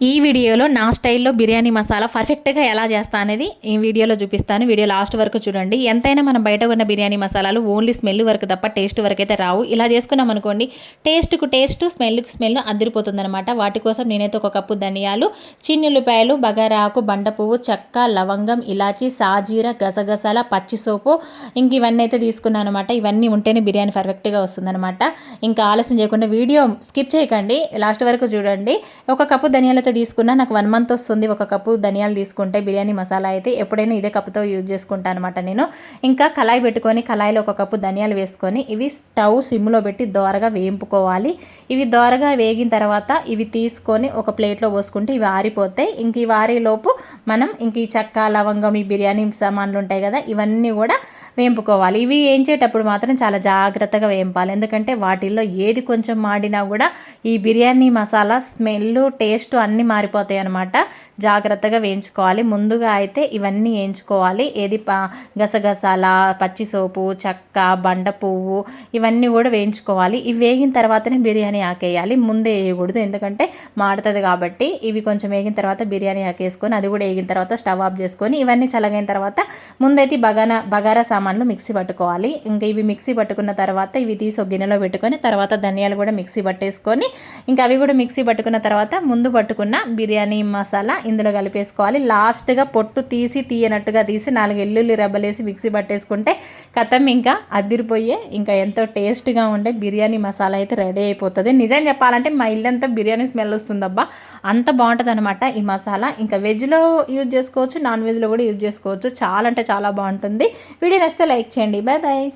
ఈ వీడియోలో నా స్టైల్లో బిర్యానీ మసాలా పర్ఫెక్ట్గా ఎలా చేస్తా అనేది ఈ వీడియోలో చూపిస్తాను. వీడియో లాస్ట్ వరకు చూడండి. ఎంతైనా మనం బయట ఉన్న బిర్యానీ మసాలాలు ఓన్లీ స్మెల్ వరకు తప్ప టేస్ట్ వరకు అయితే రావు. ఇలా చేసుకున్నాం అనుకోండి టేస్ట్కు టేస్ట్ స్మెల్కు స్మెల్ అదిరిపోతుంది వాటి కోసం నేనైతే ఒక కప్పు ధనియాలు చిన్నుల్లిపాయలు బగారాకు బండ పువ్వు చెక్క లవంగం ఇలాచి సాజీర గసగసాల పచ్చి సోపు ఇంక ఇవన్నీ అయితే తీసుకున్నాను అనమాట ఇవన్నీ ఉంటేనే బిర్యానీ పర్ఫెక్ట్గా వస్తుందనమాట ఇంకా ఆలస్యం చేయకుండా వీడియో స్కిప్ చేయకండి. లాస్ట్ వరకు చూడండి. ఒక కప్పు ధనియాలు అయితే తీసుకున్నా నాకు వన్ మంత్ వస్తుంది ఒక కప్పు ధనియాలు తీసుకుంటే బిర్యానీ మసాలా అయితే ఎప్పుడైనా ఇదే కప్పుతో యూజ్ చేసుకుంటాను అనమాట నేను. ఇంకా కళాయి పెట్టుకొని కళాయిలో ఒక కప్పు ధనియాలు వేసుకొని ఇవి స్టవ్ సిమ్లో పెట్టి దోరగా వేయింపుకోవాలి. ఇవి దోరగా వేగిన తర్వాత ఇవి తీసుకొని ఒక ప్లేట్లో పోసుకుంటే ఇవి ఆరిపోతాయి. ఇంక ఇవి ఆరేలోపు మనం ఇంక ఈ చెక్క లవంగం ఈ బిర్యానీ సామాన్లు ఉంటాయి కదా ఇవన్నీ కూడా వేంపుకోవాలి ఇవి వేయించేటప్పుడు మాత్రం చాలా జాగ్రత్తగా వేయింపాలి. ఎందుకంటే వాటిల్లో ఏది కొంచెం మాడినా కూడా ఈ బిర్యానీ మసాలా స్మెల్ టేస్ట్ అన్నీ మారిపోతాయి అనమాట జాగ్రత్తగా వేయించుకోవాలి. ముందుగా అయితే ఇవన్నీ వేయించుకోవాలి. ఏది గసగసాల పచ్చి సోపు చెక్క బండ పువ్వు ఇవన్నీ కూడా వేయించుకోవాలి. ఇవి వేగిన తర్వాతనే బిర్యానీ ఆకేయాలి. ముందే వేయకూడదు. ఎందుకంటే మాడుతుంది కాబట్టి ఇవి కొంచెం వేగిన తర్వాత బిర్యానీ ఆకేసుకొని అది కూడా వేగిన తర్వాత స్టవ్ ఆఫ్ చేసుకొని ఇవన్నీ చల్లగైన తర్వాత ముందైతే బగానా బగారా సామాన్లు మిక్సీ పట్టుకోవాలి. ఇంకా ఇవి మిక్సీ పట్టుకున్న తర్వాత ఇవి తీసి ఒక గిన్నెలో పెట్టుకొని తర్వాత ధనియాలు కూడా మిక్సీ పట్టేసుకొని ఇంకా అవి కూడా మిక్సీ పట్టుకున్న తర్వాత ముందు పట్టుకుని పట్టుకున్న బిర్యానీ మసాలా ఇందులో కలిపేసుకోవాలి. లాస్ట్గా పొట్టు తీసి తీయనట్టుగా తీసి నాలుగు ఎల్లుల్లి రెబ్బలేసి మిక్సీ పట్టేసుకుంటే కథం ఇంకా అదిరిపోయే ఇంకా ఎంతో టేస్ట్గా ఉండే బిర్యానీ మసాలా అయితే రెడీ అయిపోతుంది. నిజం చెప్పాలంటే మా ఇల్లంతా బిర్యానీ స్మెల్ వస్తుందబ్బా. అంత బాగుంటుంది అనమాట ఈ మసాలా. ఇంకా వెజ్లో యూజ్ చేసుకోవచ్చు నాన్ వెజ్లో కూడా యూజ్ చేసుకోవచ్చు. చాలా అంటే చాలా బాగుంటుంది. వీడియో నచ్చితే లైక్ చేయండి. Bye bye.